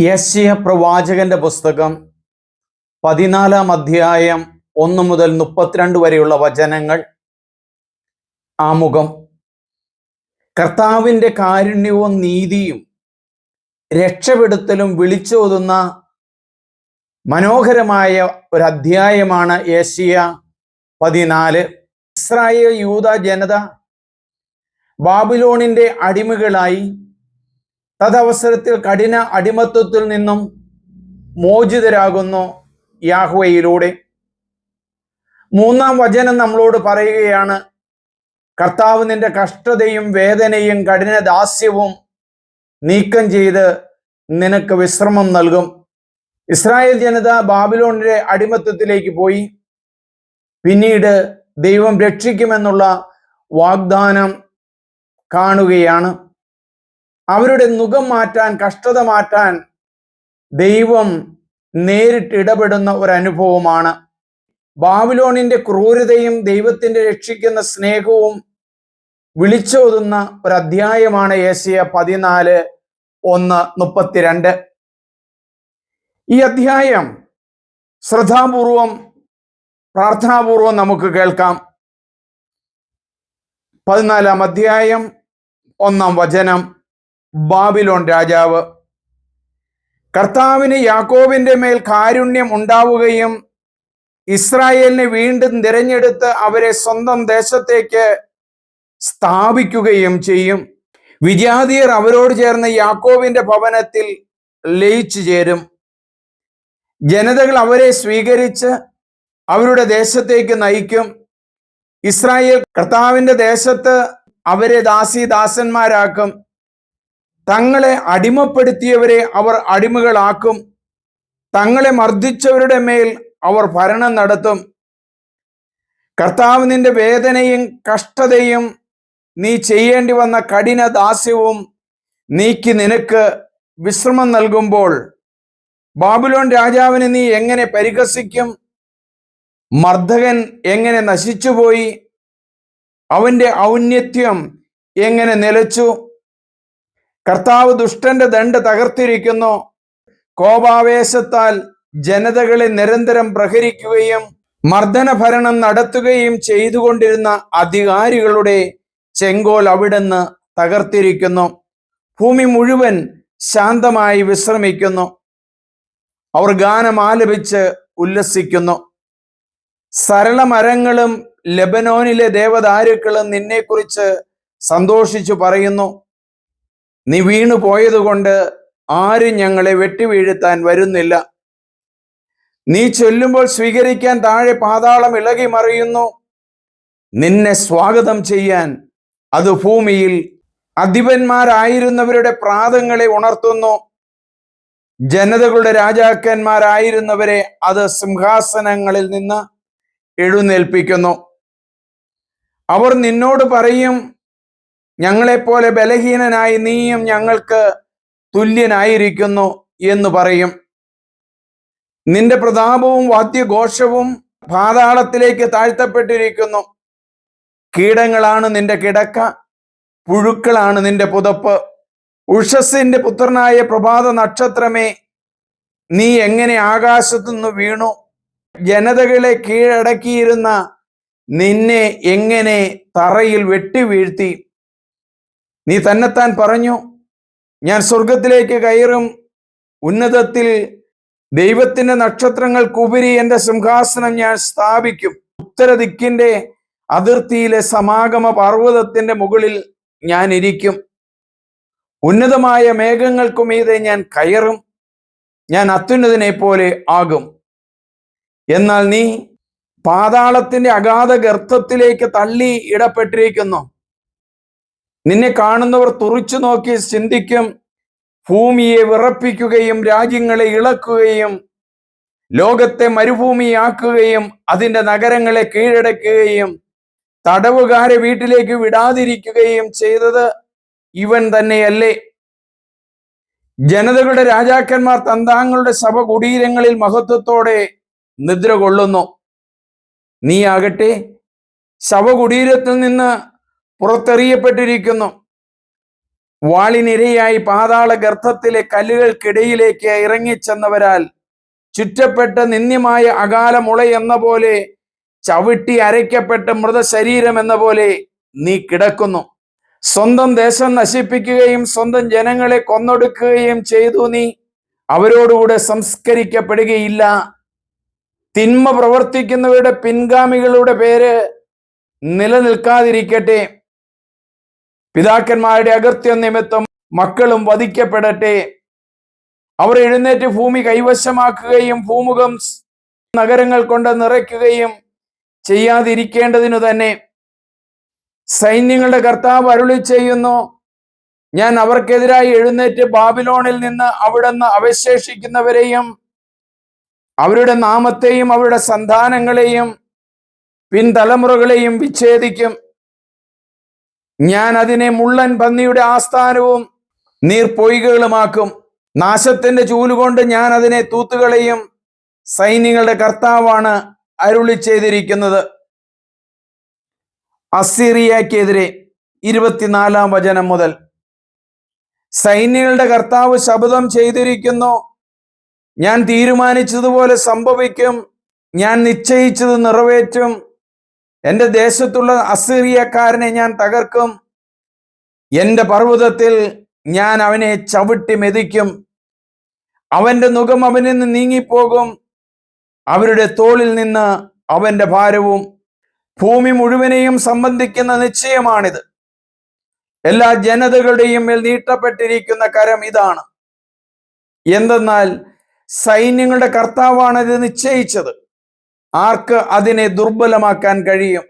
യശ്യ പ്രവാചകന്റെ പുസ്തകം പതിനാലാം അധ്യായം ഒന്ന് മുതൽ മുപ്പത്തിരണ്ട് വരെയുള്ള വചനങ്ങൾ. ആമുഖം. കർത്താവിന്റെ കാരുണ്യവും നീതിയും രക്ഷപ്പെടുത്തലും വിളിച്ചോതുന്ന മനോഹരമായ ഒരു അധ്യായമാണ് ഏഷ്യ പതിനാല്. ഇസ്രായേൽ യൂത ജനത ബാബിലോണിന്റെ അടിമകളായി തദവസരത്തിൽ കഠിന അടിമത്വത്തിൽ നിന്നും മോചിതരാകുന്നു യാഹ്വയിലൂടെ. മൂന്നാം വചനം നമ്മളോട് പറയുകയാണ് കർത്താവ് നിന്റെ കഷ്ടതയും വേദനയും കഠിന ദാസ്യവും നീക്കം ചെയ്ത് നിനക്ക് വിശ്രമം നൽകും. ഇസ്രായേൽ ജനത ബാബിലോണിന്റെ അടിമത്വത്തിലേക്ക് പോയി. പിന്നീട് ദൈവം രക്ഷിക്കുമെന്നുള്ള വാഗ്ദാനം കാണുകയാണ്. അവരുടെ മുഖം മാറ്റാൻ കഷ്ടത മാറ്റാൻ ദൈവം നേരിട്ട് ഇടപെടുന്ന ഒരു അനുഭവമാണ് ബാബിലോണിന്റെ ക്രൂരതയും ദൈവത്തിന്റെ രക്ഷിക്കുന്ന സ്നേഹവും വിളിച്ചോതുന്ന ഒരു അധ്യായമാണ് ഏഷ്യ പതിനാല് ഒന്ന് മുപ്പത്തിരണ്ട്. ഈ അധ്യായം ശ്രദ്ധാപൂർവം പ്രാർത്ഥനാപൂർവം നമുക്ക് കേൾക്കാം. പതിനാലാം അധ്യായം ഒന്നാം വചനം. ബാബിലോൺ രാജാവ്. കർത്താവിന് യാക്കോബിന്റെ മേൽ കാരുണ്യം ഉണ്ടാവുകയും ഇസ്രായേലിനെ വീണ്ടും തിരഞ്ഞെടുത്ത് അവരെ സ്വന്തം ദേശത്തേക്ക് സ്ഥാപിക്കുകയും ചെയ്യും. വിജാതിയർ അവരോട് ചേർന്ന് യാക്കോബിന്റെ ഭവനത്തിൽ ലയിച്ചു ചേരും. ജനതകൾ അവരെ സ്വീകരിച്ച് അവരുടെ ദേശത്തേക്ക് നയിക്കും. ഇസ്രായേൽ കർത്താവിന്റെ ദേശത്ത് അവരെ ദാസി ദാസന്മാരാക്കും. തങ്ങളെ അടിമപ്പെടുത്തിയവരെ അവർ അടിമകളാക്കും. തങ്ങളെ മർദ്ദിച്ചവരുടെ മേൽ അവർ ഭരണം നടത്തും. കർത്താവ് നിന്റെ വേദനയും കഷ്ടതയും നീ ചെയ്യേണ്ടി വന്ന കഠിന ദാസ്യവും നീക്കി നിനക്ക് വിശ്രമം നൽകുമ്പോൾ ബാബുലോൺ രാജാവിനെ നീ എങ്ങനെ പരിഹസിക്കും? മർദ്ദകൻ എങ്ങനെ നശിച്ചുപോയി? അവന്റെ ഔന്നത്യം എങ്ങനെ നിലച്ചു? കർത്താവ് ദുഷ്ടന്റെ ദണ്ട് തകർത്തിരിക്കുന്നു. കോപാവേശത്താൽ ജനതകളെ നിരന്തരം പ്രഹരിക്കുകയും മർദ്ദന ഭരണം നടത്തുകയും ചെയ്തുകൊണ്ടിരുന്ന അധികാരികളുടെ ചെങ്കോൽ അവിടുന്ന് തകർത്തിരിക്കുന്നു. ഭൂമി മുഴുവൻ ശാന്തമായി വിശ്രമിക്കുന്നു. അവർ ഗാനം ആലപിച്ച് ഉല്ലസിക്കുന്നു. സരള മരങ്ങളും ലബനോനിലെ ദേവദാരുക്കളും നിന്നെക്കുറിച്ച് സന്തോഷിച്ചു പറയുന്നു. നീ വീണു പോയതുകൊണ്ട് ആരും ഞങ്ങളെ വെട്ടിവീഴ്ത്താൻ വരുന്നില്ല. നീ ചൊല്ലുമ്പോൾ സ്വീകരിക്കാൻ താഴെ പാതാളം ഇളകി മറിയുന്നു. നിന്നെ സ്വാഗതം ചെയ്യാൻ അത് ഭൂമിയിൽ അധിപന്മാരായിരുന്നവരുടെ പ്രാതങ്ങളെ ഉണർത്തുന്നു. ജനതകളുടെ രാജാക്കന്മാരായിരുന്നവരെ അത് സിംഹാസനങ്ങളിൽ നിന്ന് എഴുന്നേൽപ്പിക്കുന്നു. അവർ നിന്നോട് പറയും ഞങ്ങളെപ്പോലെ ബലഹീനനായി നീയും ഞങ്ങൾക്ക് തുല്യനായിരിക്കുന്നു എന്ന് പറയും. നിന്റെ പ്രതാപവും വാദ്യഘോഷവും പാതാളത്തിലേക്ക് താഴ്ത്തപ്പെട്ടിരിക്കുന്നു. കീടങ്ങളാണ് നിന്റെ കിടക്ക പുഴുക്കളാണ് നിന്റെ പുതപ്പ്. ഉഷസ്സിന്റെ പുത്രനായ പ്രഭാത നക്ഷത്രമേ നീ എങ്ങനെ ആകാശത്തുനിന്ന് വീണു? ജനതകളെ കീഴടക്കിയിരുന്ന നിന്നെ എങ്ങനെ തറയിൽ വെട്ടിവീഴ്ത്തി നീ തന്നെത്താൻ പറഞ്ഞു. ഞാൻ സ്വർഗത്തിലേക്ക് കയറും. ഉന്നതത്തിൽ ദൈവത്തിന്റെ നക്ഷത്രങ്ങൾക്കുപരി എന്റെ സിംഹാസനം ഞാൻ സ്ഥാപിക്കും. ഉത്തരദിക്കിന്റെ അതിർത്തിയിലെ സമാഗമ പർവതത്തിന്റെ മുകളിൽ ഞാൻ ഇരിക്കും. ഉന്നതമായ മേഘങ്ങൾക്കു മീതെ ഞാൻ കയറും. ഞാൻ അത്യുന്നതിനെ പോലെ ആകും. എന്നാൽ നീ പാതാളത്തിന്റെ അഗാധ ഗർത്തത്തിലേക്ക് തള്ളി ഇടപ്പെട്ടിരിക്കുന്നു. നിന്നെ കാണുന്നവർ തുറിച്ചു നോക്കി ചിന്തിക്കും ഭൂമിയെ വിറപ്പിക്കുകയും രാജ്യങ്ങളെ ഇളക്കുകയും ലോകത്തെ മരുഭൂമിയാക്കുകയും അതിന്റെ നഗരങ്ങളെ കീഴടക്കുകയും തടവുകാരെ വീട്ടിലേക്ക് വിടാതിരിക്കുകയും ചെയ്തത് ഇവൻ തന്നെയല്ലേ. ജനതകളുടെ രാജാക്കന്മാർ തന്താങ്ങളുടെ സഭ കുടീരങ്ങളിൽ മഹത്വത്തോടെ നിദ്ര കൊള്ളുന്നു. നീ ആകട്ടെ ശവകുടീരത്തിൽ നിന്ന് പുറത്തെറിയപ്പെട്ടിരിക്കുന്നു. വാളിനിരയായി പാതാള ഗർത്തത്തിലെ കല്ലുകൾക്കിടയിലേക്ക് ഇറങ്ങിച്ചെന്നവരാൽ ചുറ്റപ്പെട്ട നിന്ദ്യമായ അകാല മുള എന്ന പോലെ ചവിട്ടി അരയ്ക്കപ്പെട്ട മൃതശരീരം എന്ന പോലെ നീ കിടക്കുന്നു. സ്വന്തം ദേശം നശിപ്പിക്കുകയും സ്വന്തം ജനങ്ങളെ കൊന്നൊടുക്കുകയും ചെയ്തു നീ. അവരോടുകൂടെ സംസ്കരിക്കപ്പെടുകയില്ല. തിന്മ പ്രവർത്തിക്കുന്നവരുടെ പിൻഗാമികളുടെ പേര് നിലനിൽക്കാതിരിക്കട്ടെ. പിതാക്കന്മാരുടെ അകൃത്യം നിമിത്തം മക്കളും വധിക്കപ്പെടട്ടെ. അവർ എഴുന്നേറ്റ് ഭൂമി കൈവശമാക്കുകയും ഭൂമുഖം നഗരങ്ങൾ കൊണ്ട് നിറയ്ക്കുകയും ചെയ്യാതിരിക്കേണ്ടതിനു തന്നെ സൈന്യങ്ങളുടെ കർത്താവ് അരുളി ചെയ്യുന്നു ഞാൻ അവർക്കെതിരായി എഴുന്നേറ്റ് ബാബിലോണിൽ നിന്ന് അവിടുന്ന് അവശേഷിക്കുന്നവരെയും അവരുടെ നാമത്തെയും അവരുടെ സന്താനങ്ങളെയും പിൻതലമുറകളെയും വിച്ഛേദിക്കും. ഞാൻ അതിനെ മുള്ളൻ പന്നിയുടെ ആസ്ഥാനവും നീർപ്പൊയ്കകളുമാക്കും. നാശത്തിന്റെ ചൂലുകൊണ്ട് ഞാൻ അതിനെ തൂത്തുകളെയും. സൈന്യങ്ങളുടെ കർത്താവാണ് അരുളി ചെയ്തിരിക്കുന്നത്. അസിറിയക്കെതിരെ ഇരുപത്തിനാലാം വചനം മുതൽ. സൈന്യങ്ങളുടെ കർത്താവ് ശബ്ദം ചെയ്തിരിക്കുന്നു. ഞാൻ തീരുമാനിച്ചതുപോലെ സംഭവിക്കും. ഞാൻ നിശ്ചയിച്ചത് നിറവേറ്റും. എന്റെ ദേശത്തുള്ള അസീറിയക്കാരനെ ഞാൻ തകർക്കും. എന്റെ പർവതത്തിൽ ഞാൻ അവനെ ചവിട്ടി മെതിക്കും. അവന്റെ മുഖം അവനിൽ നിന്ന് നീങ്ങിപ്പോകും. അവരുടെ തോളിൽ നിന്ന് അവന്റെ ഭാരവും ഭൂമി മുഴുവനെയും സംബന്ധിക്കുന്ന നിശ്ചയമാണിത്. എല്ലാ ജനതകളുടെയും മേൽ നീട്ടപ്പെട്ടിരിക്കുന്ന കരം ഇതാണ്. എന്തെന്നാൽ സൈന്യങ്ങളുടെ കർത്താവാണ് ഇത് നിശ്ചയിച്ചത്. ആർക്ക് അതിനെ ദുർബലമാക്കാൻ കഴിയും?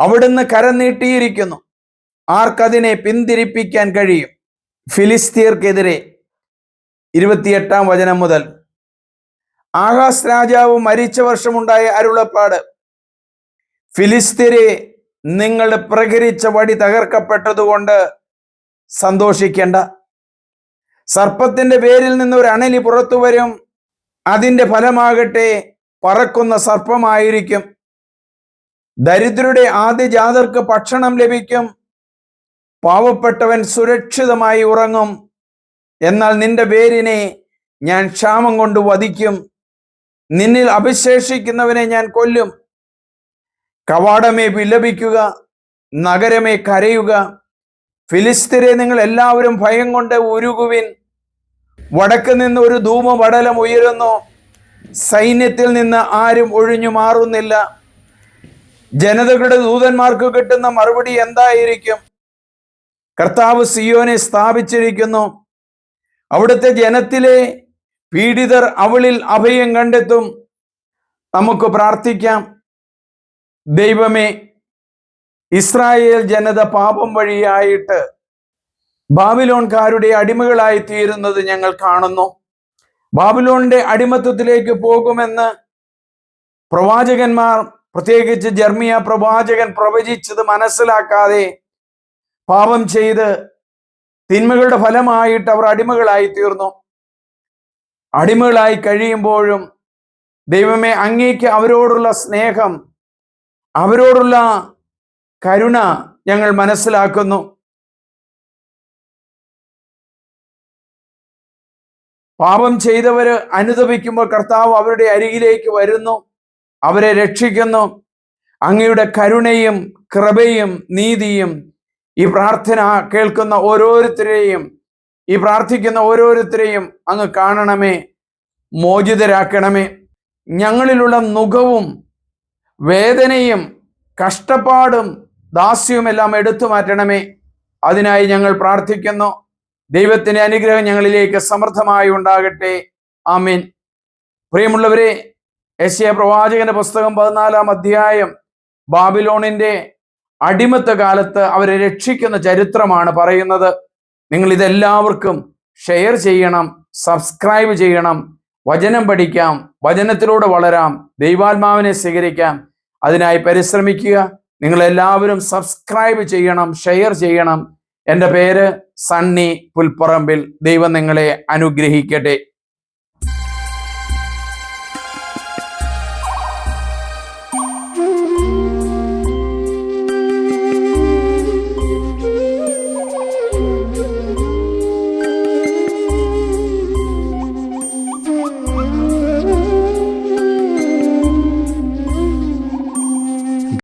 അവിടുന്ന് കരം നീട്ടിയിരിക്കുന്നു. ആർക്കതിനെ പിന്തിരിപ്പിക്കാൻ കഴിയും? ഫിലിസ്തീർക്കെതിരെ. ഇരുപത്തിയെട്ടാം വചനം മുതൽ. ആകാശ് രാജാവ് മരിച്ച വർഷമുണ്ടായ അരുളപ്പാട്. ഫിലിസ്തീരെ നിങ്ങൾ പ്രകരിച്ച വടി തകർക്കപ്പെട്ടതുകൊണ്ട് സന്തോഷിക്കേണ്ട. സർപ്പത്തിന്റെ പേരിൽ നിന്ന് ഒരു അണലി പുറത്തു വരും. അതിന്റെ ഫലമാകട്ടെ പറക്കുന്ന സർപ്പമായിരിക്കും. ദരിദ്രരുടെ ആദ്യജാതർക്ക് ഭക്ഷണം ലഭിക്കും. പാവപ്പെട്ടവൻ സുരക്ഷിതമായി ഉറങ്ങും. എന്നാൽ നിന്റെ പേരിനെ ഞാൻ ക്ഷാമം കൊണ്ട് വധിക്കും. നിന്നിൽ അഭിശേഷിക്കുന്നവനെ ഞാൻ കൊല്ലും. കവാടമേ വിലപിക്കുക നഗരമേ കരയുക. ഫിലിസ്തീനെ നിങ്ങൾ എല്ലാവരും ഭയം കൊണ്ട് ഉരുകുവിൻ. വടക്ക് നിന്ന് ഒരു ധൂമപടലം ഉയരുന്നു. സൈന്യത്തിൽ നിന്ന് ആരും ഒഴിഞ്ഞു മാറുന്നില്ല. ജനതകളുടെ ദൂതന്മാർക്ക് കിട്ടുന്ന മറുപടി എന്തായിരിക്കും? കർത്താവ് സിയോനെ സ്ഥാപിച്ചിരിക്കുന്നു. അവിടുത്തെ ജനത്തിലെ പീഡിതർ അവളിൽ അഭയം കണ്ടെത്തും. നമുക്ക് പ്രാർത്ഥിക്കാം. ദൈവമേ ഇസ്രായേൽ ജനത പാപം വഴിയായിട്ട് ബാബിലോൺകാരുടെ അടിമകളായി തീരുന്നത് ഞങ്ങൾ കാണുന്നു. ബാബിലോണിന്റെ അടിമത്വത്തിലേക്ക് പോകുമെന്ന് പ്രവാചകന്മാർ പ്രത്യേകിച്ച് ജർമിയ പ്രവാചകൻ പ്രവചിച്ചത് മനസ്സിലാക്കാതെ പാപം ചെയ്ത് തിന്മകളുടെ ഫലമായിട്ട് അവർ അടിമകളായി തീർന്നു. അടിമകളായി കഴിയുമ്പോഴും ദൈവമേ അങ്ങേക്ക് അവരോടുള്ള സ്നേഹം അവരോടുള്ള കരുണ ഞങ്ങൾ മനസ്സിലാക്കുന്നു. പാപം ചെയ്തവര് അനുദപിക്കുമ്പോൾ കർത്താവ് അവരുടെ അരികിലേക്ക് വരുന്നു. അവരെ രക്ഷിക്കുന്നു. അങ്ങയുടെ കരുണയും കൃപയും നീതിയും ഈ പ്രാർത്ഥന കേൾക്കുന്ന ഓരോരുത്തരെയും ഈ പ്രാർത്ഥിക്കുന്ന ഓരോരുത്തരെയും അങ്ങ് കാണണമേ മോചിതരാക്കണമേ. ഞങ്ങളിലുള്ള നുഖവും വേദനയും കഷ്ടപ്പാടും ദാസ്യവും എല്ലാം എടുത്തു മാറ്റണമേ. അതിനായി ഞങ്ങൾ പ്രാർത്ഥിക്കുന്നു. ദൈവത്തിന്റെ അനുഗ്രഹം ഞങ്ങളിലേക്ക് സമൃദ്ധമായി ഉണ്ടാകട്ടെ. ആമീൻ. പ്രിയമുള്ളവരെ യശയ പ്രവാചകന്റെ പുസ്തകം പതിനാലാം അധ്യായം ബാബിലോണിന്റെ അടിമത്ത കാലത്ത് അവരെ രക്ഷിക്കുന്ന ചരിത്രമാണ് പറയുന്നത്. നിങ്ങൾ ഇതെല്ലാവർക്കും ഷെയർ ചെയ്യണം സബ്സ്ക്രൈബ് ചെയ്യണം വചനം പഠിക്കാം വചനത്തിലൂടെ വളരാം ദൈവാത്മാവിനെ സ്വീകരിക്കാം. അതിനായി പരിശ്രമിക്കുക. നിങ്ങളെല്ലാവരും സബ്സ്ക്രൈബ് ചെയ്യണം ഷെയർ ചെയ്യണം. എന്റെ പേര് സണ്ണി പുൽപ്പറമ്പിൽ ദൈവം നിങ്ങളെ അനുഗ്രഹിക്കട്ടെ.